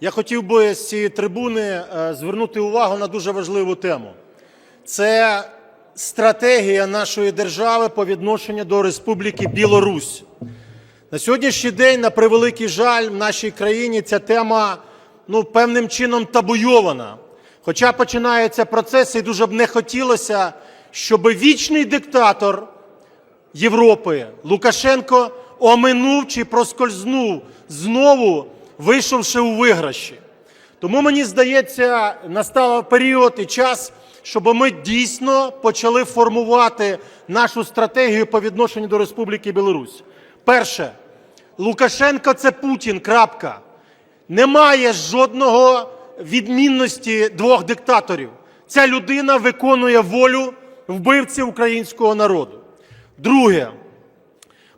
Я хотів би з цієї трибуни е, звернути увагу на дуже важливу тему. Це стратегія нашої держави по відношенню до Республіки Білорусь. На сьогоднішній день, на превеликий жаль, в нашій країні ця тема ну, певним чином табуйована. Хоча починається процес, і дуже б не хотілося, щоб вічний диктатор Європи Лукашенко оминув чи проскользнув знову, вийшовши у виграші. Тому мені здається, настав період і час, щоб ми дійсно почали формувати нашу стратегію по відношенню до Республіки Білорусь. Перше, Лукашенко це Путін. Крапка. Немає жодного відмінності двох диктаторів. Ця людина виконує волю вбивці українського народу. Друге,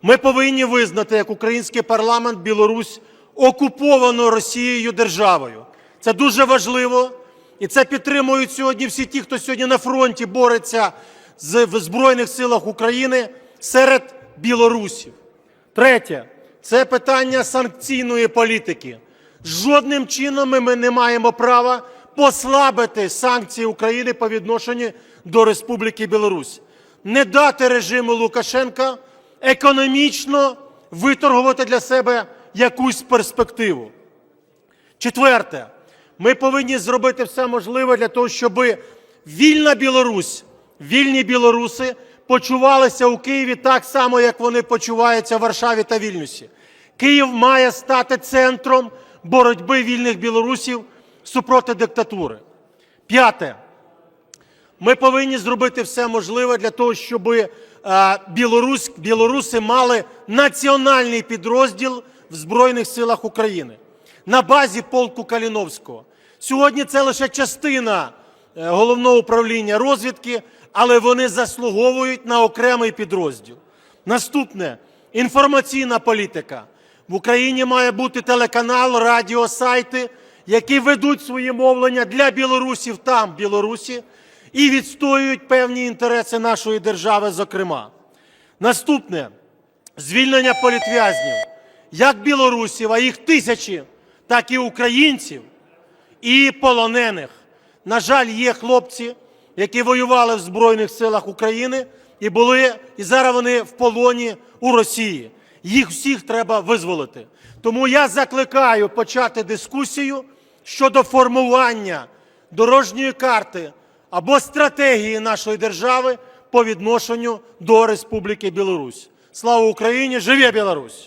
ми повинні визнати як український парламент Білорусь окуповану Росією державою. Це дуже важливо, і це підтримують сьогодні всі ті, хто сьогодні на фронті бореться з в Збройних силах України серед білорусів. Третє це питання санкційної політики. Жодним чином ми не маємо права послабити санкції України по відношенню до Республіки Білорусь. Не дати режиму Лукашенка економічно виторгувати для себе якусь перспективу. Четверте, ми повинні зробити все можливе для того, щоб вільна Білорусь, вільні білоруси почувалися у Києві так само, як вони почуваються в Варшаві та Вільнюсі. Київ має стати центром боротьби вільних білорусів супроти диктатури. П'яте. Ми повинні зробити все можливе для того, щоб е, Білорусь, білоруси мали національний підрозділ в Збройних силах України на базі полку Каліновського. Сьогодні це лише частина е, головного управління розвідки, але вони заслуговують на окремий підрозділ. Наступне інформаційна політика. В Україні має бути телеканал, радіо, сайти, які ведуть свої мовлення для білорусів там, Білорусі, і відстоюють певні інтереси нашої держави, зокрема. Наступне звільнення політв'язнів, як білорусів, а їх тисячі, так і українців, і полонених. На жаль, є хлопці, які воювали в Збройних силах України і були, і зараз вони в полоні у Росії. Їх всіх треба визволити. Тому я закликаю почати дискусію щодо формування дорожньої карти або стратегії нашої держави по відношенню до Республіки Білорусь. Слава Україні! Живе Білорусь!